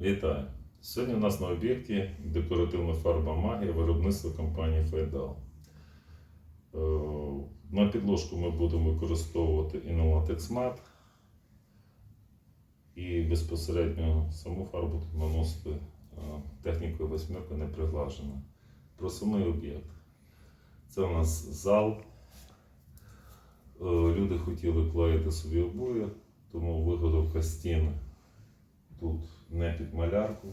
Вітаю! Сьогодні у нас на об'єкті декоративна фарба магія виробництва компанії Файдал. Е, На підложку ми будемо використовувати Matte і безпосередньо саму фарбу тут наносити е, технікою восьмерка не приглажена. Про самий об'єкт. Це у нас зал. Е, Люди хотіли клеїти собі обої, тому виготовка стін тут не під малярку.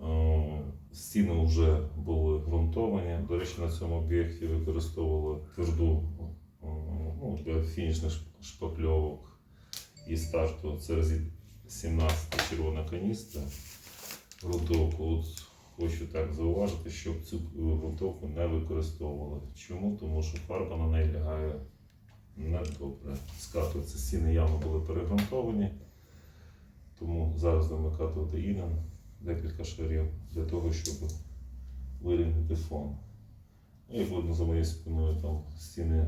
Е, Стіни вже були ґрунтовані. До речі, на цьому об'єкті використовували тверду е, ну, для фінішних шп- шпакльовок і старту. Це розі 17 червона каністра. Грунтовку. От хочу так зауважити, щоб цю грунтовку не використовували. Чому? Тому що фарба на неї лягає недобре. Скатується стіни явно були перегрунтовані. Тому зараз накатувати інем декілька шарів для того, щоб вирівняти фон. Ну, Як видно за моєю спиною, там стіни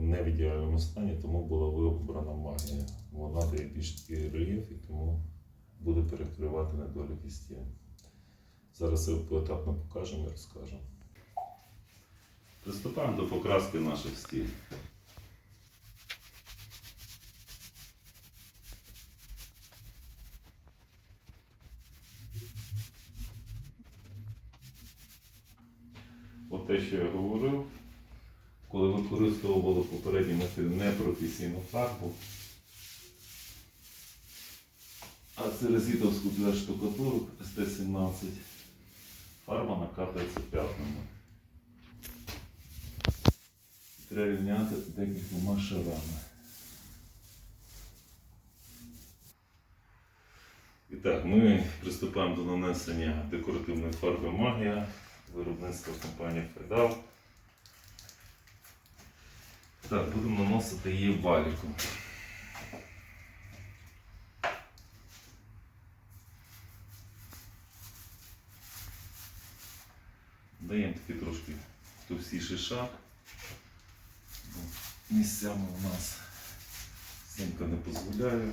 не в ідеальному стані, тому була вибрана магія. Вона дає більш такий рельєф і тому буде перекривати недоліки стін. Зараз це поетапно покажемо і розкажемо. Приступаємо до покраски наших стін. От те, що я говорив, коли використовували попередні методи непрофесійну фарбу, а це резитовську для штукатурок СТ-17, фарба накатується п'ятнами. Треба рівняти декількома шарами. І так, ми приступаємо до нанесення декоративної фарби магія виробництва компанії Федал. Так, будемо наносити її валіком. Даємо такий трошки товстіший. Бо Місцями у нас стінка не дозволяє.